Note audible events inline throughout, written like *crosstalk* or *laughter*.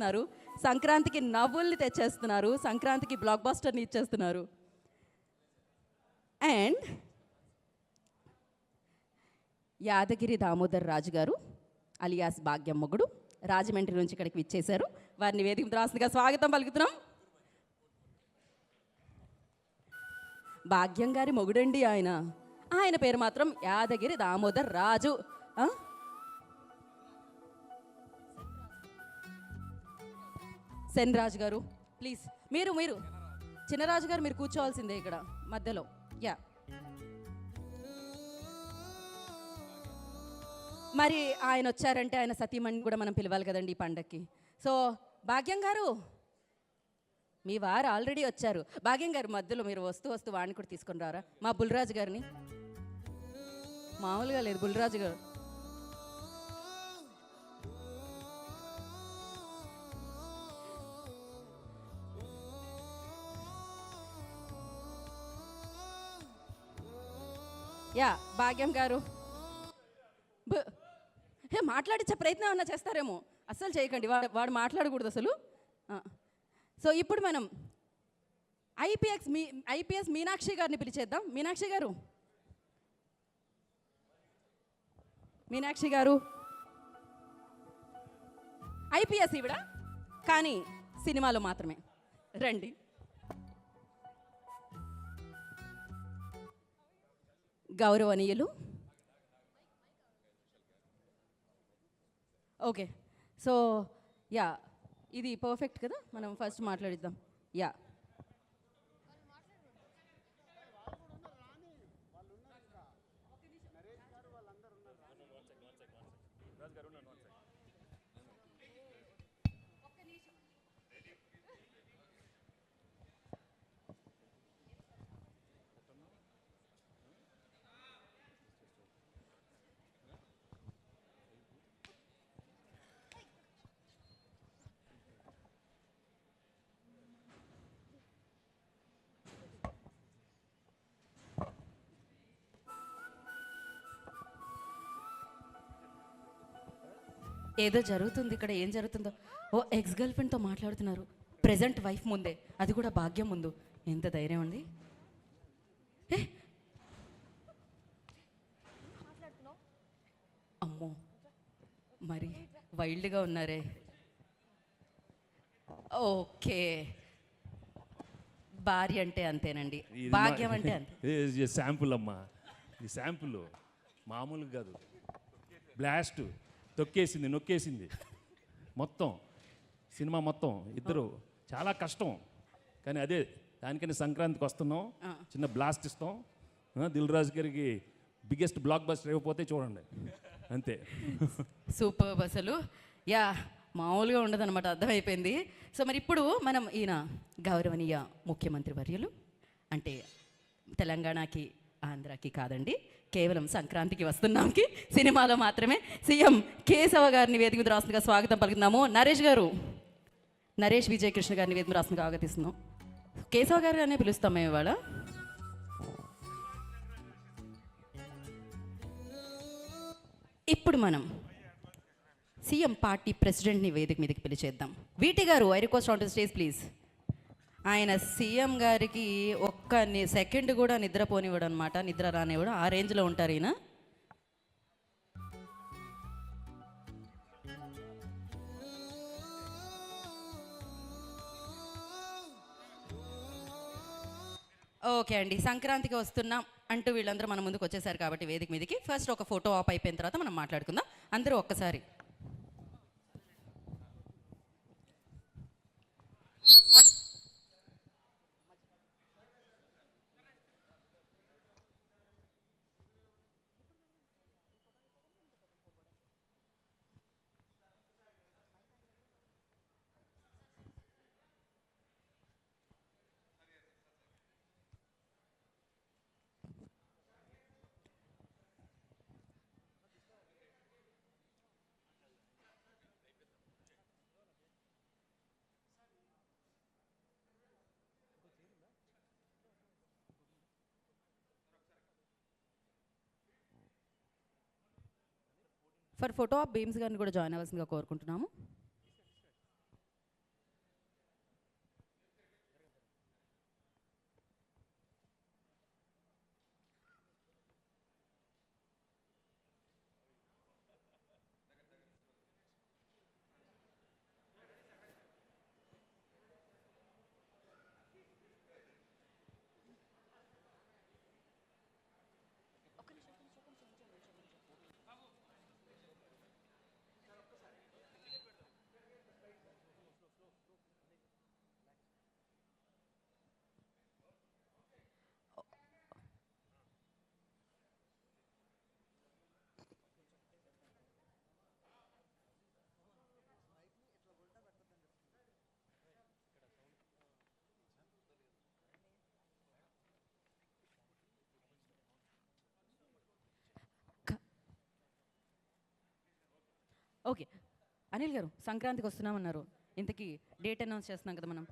చేస్తున్నారు. సంక్రాంతికి నవ్వుల్ని తెచ్చేస్తున్నారు. సంక్రాంతికి బ్లాక్ బాస్టర్ని ఇచ్చేస్తున్నారు. అండ్ యాదగిరి దామోదర్ రాజు గారు అలియాస్ భాగ్యం మొగుడు రాజమండ్రి నుంచి ఇక్కడికి విచ్చేశారు. వారిని వేదిక రాసిందిగా స్వాగతం పలుకుతున్నాం. భాగ్యం గారి మొగుడండి ఆయన. ఆయన పేరు మాత్రం యాదగిరి దామోదర్ రాజు. సెన్ రాజు గారు ప్లీజ్. మీరు మీరు. చిన్నరాజు గారు మీరు కూర్చోవాల్సిందే ఇక్కడ మధ్యలో. యా. మరి ఆయన వచ్చారంటే ఆయన సతీమణి కూడా మనం పిలవాలి కదండి ఈ పండక్కి. సో భాగ్యం గారు మీ వారు ఆల్రెడీ వచ్చారు. భాగ్యం గారు మధ్యలో మీరు వస్తూ వస్తూ వాడిని కూడా తీసుకొని రారా? మా బుల్రాజు గారిని? మామూలుగా లేదు బుల్రాజు గారు. యా భాగ్యం గారు. బ- మాట్లాడించే ప్రయత్నం ఏమన్నా చేస్తారేమో? అస్సలు చేయకండి వాడు వాడు మాట్లాడకూడదు అసలు. సో ఇప్పుడు మనం ఐపీఎక్స్ మీ ఐపీఎస్ మీనాక్షి గారిని పిలిచేద్దాం. మీనాక్షి గారు. మీనాక్షి గారు. ఐపీఎస్ ఈవిడ కానీ సినిమాలో మాత్రమే. రండి. గౌరవనీయులు. ఓకే. సో యా ఇది పర్ఫెక్ట్ కదా? మనం ఫస్ట్ మాట్లాడిద్దాం. యా. ఏదో జరుగుతుంది ఇక్కడ ఏం జరుగుతుందో. ఓ ఎక్స్ గర్ల్ ఫ్రెండ్తో మాట్లాడుతున్నారు. ప్రెజెంట్ వైఫ్ ముందే. అది కూడా భాగ్యం ముందు. ఎంత ధైర్యం అండి? అమ్మో. మరి వైల్డ్గా ఉన్నారే. ఓకే. భార్య అంటే అంతేనండి. భాగ్యం అంటే అంతే. *laughs* శాంపుల్ అమ్మా. ఇది శాంపుల్ మామూలుగా కాదు. బ్లాస్ట్ తొక్కేసింది నొక్కేసింది. మొత్తం సినిమా మొత్తం ఇద్దరు. చాలా కష్టం. కానీ అదే దానికని సంక్రాంతికి వస్తున్నాం. చిన్న బ్లాస్ట్ ఇస్తాం. దిల్ రాజు గారికి బిగ్గెస్ట్ బ్లాక్ బస్టర్ ఇవ్వకపోతే చూడండి. అంతే. సూపర్ అసలు. యా మామూలుగా ఉండదన్నమాట అర్థమైపోయింది. సో మరి ఇప్పుడు మనం ఈయన గౌరవనీయ ముఖ్యమంత్రి వర్యులు అంటే తెలంగాణకి ఆంధ్రాకి కాదండి. కేవలం సంక్రాంతికి వస్తున్నాంకి. సినిమాలో మాత్రమే సీఎం కేశవ గారిని వేదిక మీద రాస్తుందిగా స్వాగతం పలుకుతున్నాము. నరేష్ గారు నరేష్ విజయ్ కృష్ణ గారిని వేదిక మీద రాస్తుందిగా ఆగతిస్తున్నాం కేశవ గారు అనే పిలుస్తాం మేము ఇవాళ. ఇప్పుడు మనం సీఎం పార్టీ ప్రెసిడెంట్ని వేదిక మీదకి పిలిచేద్దాం. వీటి గారు I request on to stage please. ఆయన సీఎం గారికి ఒక్క ని- సెకండ్ కూడా నిద్రపోనివ్వడు అనమాట నిద్ర రానివ్వడు. ఆ రేంజ్లో ఉంటారు ఈయన. ఓకే అండి. సంక్రాంతికి వస్తున్నాం అంటూ వీళ్ళందరూ మన ముందుకు వచ్చేసారు కాబట్టి వేదిక మీదకి. ఫస్ట్ ఒక ఫోటో ఆప్ అయిపోయిన తర్వాత మనం మాట్లాడుకుందాం. అందరూ ఒక్కసారి. ఫర్ ఫోటో ఆఫ్ బీమ్స్ గారిని కూడా జాయిన్ అవ్వాల్సిందిగా కోరుకుంటున్నాము. ఓకే. అనిల్ గారు సంక్రాంతికి వస్తున్నామన్నారు. ఇంతకీ డేట్ అనౌన్స్ చేస్తున్నాం కదా మనం.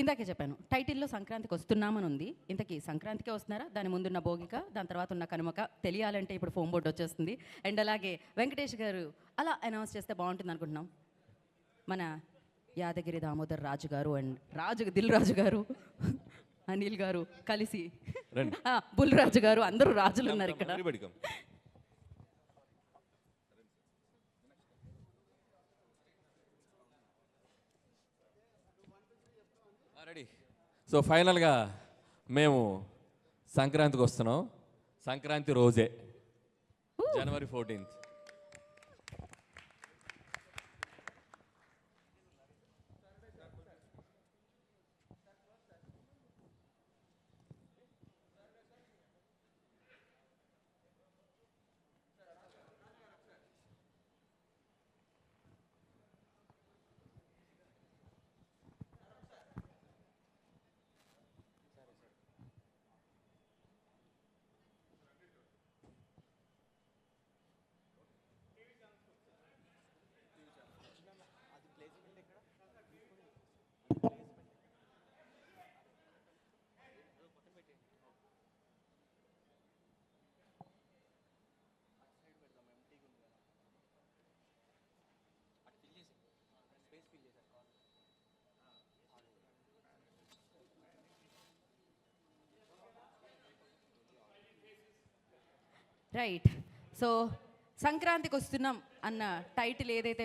ఇందాకే చెప్పాను టైటిల్లో సంక్రాంతికి వస్తున్నామని ఉంది ఇంతకీ సంక్రాంతికే వస్తున్నారా? దాని ముందున్న భోగిక దాని తర్వాత ఉన్న కనుమక తెలియాలంటే ఇప్పుడు ఫోన్ బోర్డు వచ్చేస్తుంది. అండ్ అలాగే వెంకటేష్ గారు అలా అనౌన్స్ చేస్తే బాగుంటుంది అనుకుంటున్నాం. మన యాదగిరి దామోదర్ రాజు గారు అండ్ రాజు దిల్ రాజు గారు అనిల్ గారు కలిసి బుల్ రాజు గారు అందరూ రాజులు ఉన్నారు ఇక్కడ. సో ఫైనల్గా మేము సంక్రాంతికి వస్తున్నాం. సంక్రాంతి రోజే. జనవరి ఫోర్టీన్త్ రైట్ సో సంక్రాంతికి వస్తున్నాం అన్న టైటిల్ ఏదైతే